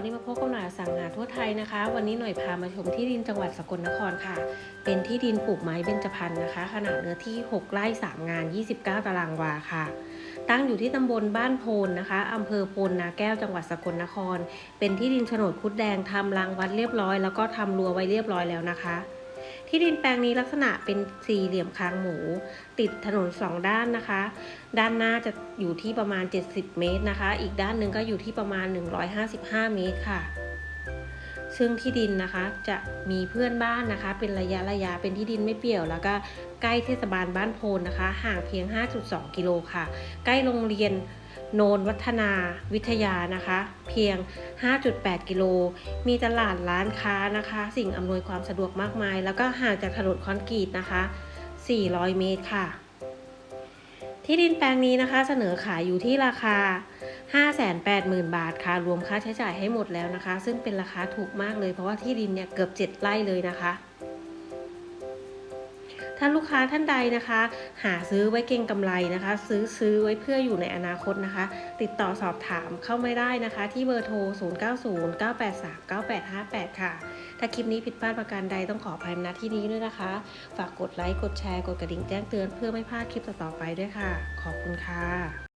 วันนี้มาพบกับหน่อยสั่งหาทั่วไทยนะคะ วันนี้หน่อยพามาชมที่ดินจังหวัดสกลนครค่ะ เป็นที่ดินปลูกไม้เบญจพรรณนะคะ ขนาดเนื้อที่ 6 ไร่ 3 งาน 29 ตารางวาค่ะ ตั้งอยู่ที่ตำบลบ้านโพนนะคะอำเภอโพนนาแก้วจังหวัดสกลนคร เป็นที่ดินโฉนดคุดแดงทำรางวัดเรียบร้อย แล้วก็ทำรั้วไว้เรียบร้อยแล้วนะคะ ที่ดินแปลงนี้ลักษณะเป็นสี่เหลี่ยมคางหมู ติดถนนสองด้านนะคะ ด้านหน้าจะอยู่ที่ประมาณ 70 เมตรนะคะ อีกด้านหนึ่งก็อยู่ที่ประมาณ 155 เมตรค่ะ ซึ่งที่ดินนะคะจะมีเพื่อนบ้านนะคะ เป็นระยะระยะเป็นที่ดินไม่เปี่ยว แล้วก็ใกล้เทศบาลบ้านโพนนะคะ ห่างเพียง 5.2 กิโลค่ะ ใกล้โรงเรียนโนนวัฒนาวิทยานะคะ เพียง 5.8 กิโล มีตลาดร้านค้านะคะ สิ่งอำนวยความสะดวกมากมาย แล้วก็ห่างจากถนนคอนกรีตนะคะ 400 เมตรค่ะ ที่ดินแปลงนี้นะคะเสนอขายอยู่ที่ราคา 580,000 บาทค่ะ รวมค่าใช้จ่ายให้หมดแล้วนะคะ ซึ่งเป็นราคาถูกมากเลยเพราะว่าที่ดินเนี่ยเกือบ 7 ไร่เลยนะคะถ้าลูกค้าท่านใดนะคะ หาซื้อไว้เก็งกำไรนะคะ ซื้อซื้อไว้เพื่ออยู่ในอนาคตนะคะ ติดต่อสอบถามเข้าไม่ได้นะคะ ที่เบอร์โทร 0909839858 ค่ะ ถ้าคลิปนี้ผิดพลาดประการใดต้องขออภัยณที่นี้ด้วยนะคะ ฝากกดไลค์กดแชร์กดกระดิ่งแจ้งเตือนเพื่อไม่พลาดคลิปต่อๆไปด้วยค่ะ ขอบคุณค่ะ